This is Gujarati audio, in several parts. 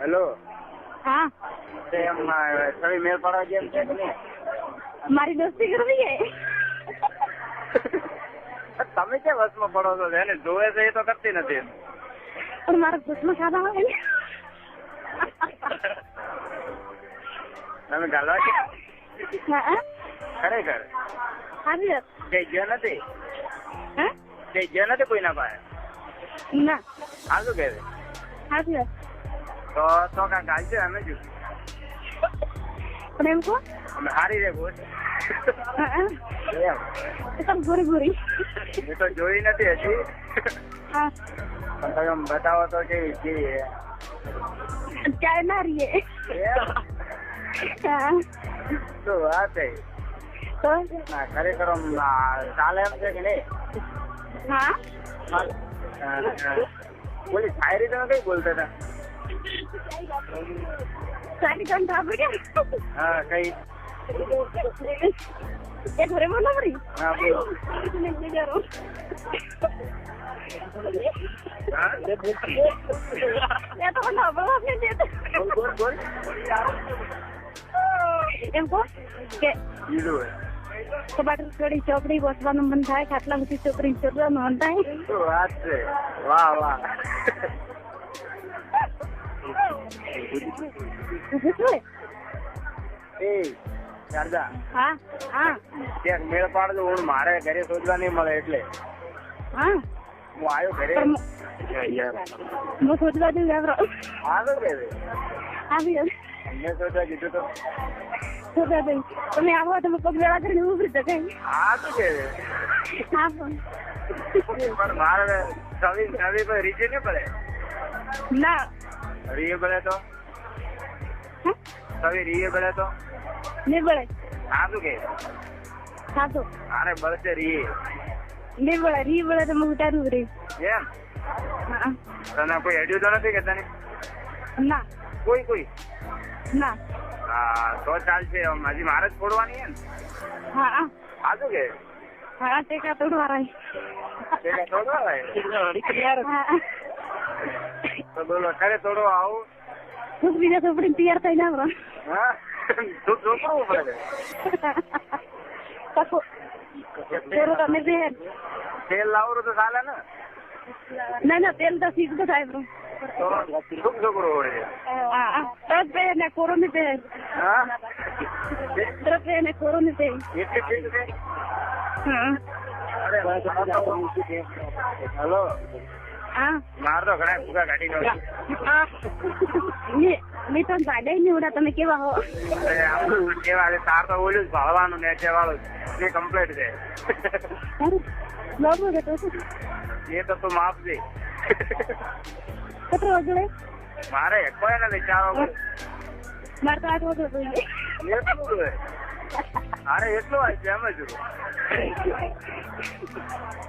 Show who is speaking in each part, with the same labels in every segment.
Speaker 1: હેલો.
Speaker 2: હા.
Speaker 1: એમ મેળ પાડવા જેમ છે કે
Speaker 2: મારી દોસ્તી કરવી છે
Speaker 1: તમે ક્યાં વસમાં પડો છો? એને જોવે છે એ તો કરતી નથી.
Speaker 2: પણ મારા ઘૂંટમાં ખાધા હોય ને.
Speaker 1: તમે ગાલવા કે ખરેખર. તે જ્યો નથી? કઈ ગયો નથી કોઈના પાસે?
Speaker 2: ના.
Speaker 1: છે
Speaker 2: આવી વાત.
Speaker 1: તો તો કા ગાલ છે અમે જો.
Speaker 2: પણ એમ કહો.
Speaker 1: અમે હારી રે એમ.
Speaker 2: એકદમ ગોરી ગોરી
Speaker 1: મેં તો જોઈ નથી હજી.
Speaker 2: હા.
Speaker 1: પણ તમે બતાવો તો કેવી કેવી છે
Speaker 2: ના રહીએ. તો
Speaker 1: શું વાત છે? ના ખરેખર ચાલે એમ છે કે નહીં?
Speaker 2: હા.
Speaker 1: બોલી શાયરી તમે કઈ બોલતા હતા? હા કઈ?
Speaker 2: એ ઘરે બોલો.
Speaker 1: હા? બોલો
Speaker 2: એમ કહો કે
Speaker 1: હોય.
Speaker 2: ચોપડી બસવાનું મન થાય ખાટલા બધી ચોપડી ચોરવાનું મન થાય.
Speaker 1: વાત છે? વાહ વાહ.
Speaker 2: એ?
Speaker 1: એ શારદા.
Speaker 2: હા હા.
Speaker 1: ક્યાંક મેળ પાડજો હું મારે ઘરે શોધવા નહીં મળે એટલે.
Speaker 2: હા.
Speaker 1: હું આવ્યો ઘરે.
Speaker 2: હું શોધવા જઉં આવ્યો.
Speaker 1: આવે કે અમને શોધવા કીધું તો.
Speaker 2: શોધવા જઉં તમે આવો તમે પગ વેળા કરીને ઉભરી તો કઈ
Speaker 1: હા શું કે
Speaker 2: હા પણ.
Speaker 1: પણ મારે પર રીજે નહીં પડે.
Speaker 2: ના.
Speaker 1: રીએ પડે તો?
Speaker 2: હા?
Speaker 1: છવી રીએ પડે તો?
Speaker 2: નહીં બળે
Speaker 1: હા તો કે?
Speaker 2: તો.
Speaker 1: અરે બળશે
Speaker 2: રી બળે તો હું ઉતારું રહી
Speaker 1: એમ? તને કોઈ હેડ્યું તો નથી કે તને?
Speaker 2: ના.
Speaker 1: કોઈ કોઈ?
Speaker 2: ના.
Speaker 1: હા તો ચાલશે. હજી મારે જ છોડવાની હે ને
Speaker 2: હા. હા
Speaker 1: તો કે?
Speaker 2: હા ટેકા તોડવા રહી
Speaker 1: ટેકા તોડવા
Speaker 2: હા.
Speaker 1: તો બોલો ખરે થોડો આવું?
Speaker 2: હું બીજા છોકરી તૈયાર થઈને આવરો
Speaker 1: હા? તું છોકરું પડે.
Speaker 2: તકો તેરો તમે બે
Speaker 1: તેલ લાવરો તો ચાલે ને?
Speaker 2: ના ના તેલ તો સીધું થાય બ્રો
Speaker 1: તો છોકરો હોય
Speaker 2: હા હા બે ને કોરોની બે.
Speaker 1: હા?
Speaker 2: તરત બે ને કોરોની બે.
Speaker 1: એટલી ફીટ છે?
Speaker 2: હા.
Speaker 1: અરે હેલો. માર તો ઘણા ફૂગા કાઢી નો
Speaker 2: મેં તો ગાડે નહીં ઉડા તમે કેવા હો?
Speaker 1: કેવા છે તાર તો ઓલું જ ભાળવાનું ને વાળું ને કમ્પ્લીટ છે.
Speaker 2: બરાબર
Speaker 1: એ તો તું માફ દે
Speaker 2: કેટલો વગડે
Speaker 1: મારે કોઈ નથી ચારો
Speaker 2: મારે તો આઠ વગડે જોઈએ
Speaker 1: અરે એટલો આવી છે એમ જ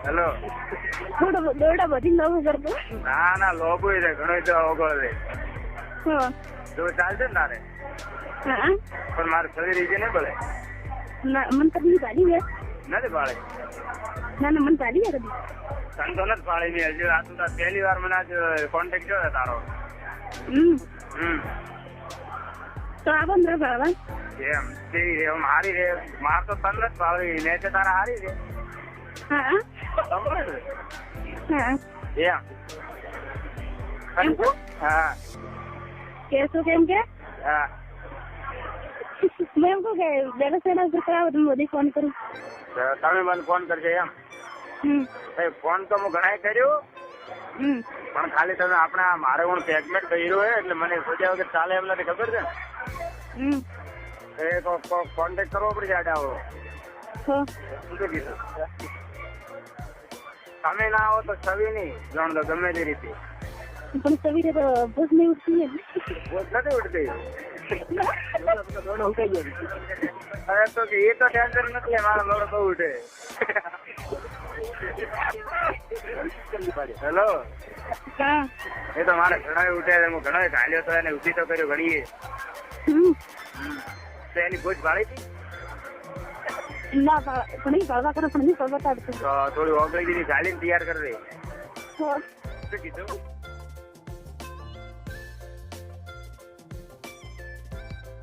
Speaker 1: હેલો.
Speaker 2: થોડો દોરડા બધી લોબો કરતો
Speaker 1: ના ના લોબુ છે ઘણો તો ઓગળ રે
Speaker 2: હા.
Speaker 1: તો ચાલશે ને તારે?
Speaker 2: હા.
Speaker 1: પણ મારે શરીર રીતે નહીં ભલે.
Speaker 2: ના મન કદી ચાલી ગયા
Speaker 1: નથી પાડે
Speaker 2: ના ના મન ગાડી ગયા કદી.
Speaker 1: સંતો નથી પાડી ની હજી આ તું તાર પહેલી વાર મને આજ કોન્ટેક્ટ જોયો છે તારો.
Speaker 2: હમ.
Speaker 1: હમ.
Speaker 2: તો આવો ને ભાવા
Speaker 1: એમ રે એમ હારી રે માર તો તન જ ફાવી ને છે તારા હારી રે
Speaker 2: હા?
Speaker 1: એમ.
Speaker 2: કે શું? કેમ કે?
Speaker 1: હા.
Speaker 2: મેં એમ કહું કે બેલેન્સ એના ઉપર કરાવો તો મોદી ફોન કરું.
Speaker 1: તમે મને ફોન કરજો એમ. ફોન તો હું ઘણાય કર્યો. પણ ખાલી તમે આપણે મારે હું પેગમેન્ટ કર્યું હોય એટલે મને સોચ્યા વગર ચાલે એમ નથી. ખબર છે ને?
Speaker 2: હમ
Speaker 1: તો કોન્ટેક્ટ કરવો પડશે આડાવો
Speaker 2: આવો
Speaker 1: શું? કીધું? તમે ના આવો તો છવી નહીં જાણ દો ગમે તે રીતે.
Speaker 2: પણ સવીરે તો ભૂખ નહીં ઉઠતી
Speaker 1: બસ નથી ઉઠતી અરે તો કે એ તો ટેન્શન નથી મારો લોડો બહુ ઉઠે હેલો એ તો મારે ઘણા ઉઠે હું ઘણો ઘાલ્યો તો એને ઉઠી તો કર્યો ઘણીએ. તો એની ભૂજ હતી?
Speaker 2: ના ભા- ઘણી ભાવવા કરો પણ નહીં તાડતું
Speaker 1: તો થોડી ઓગળી તૈયાર કરી દે. શું કીધું?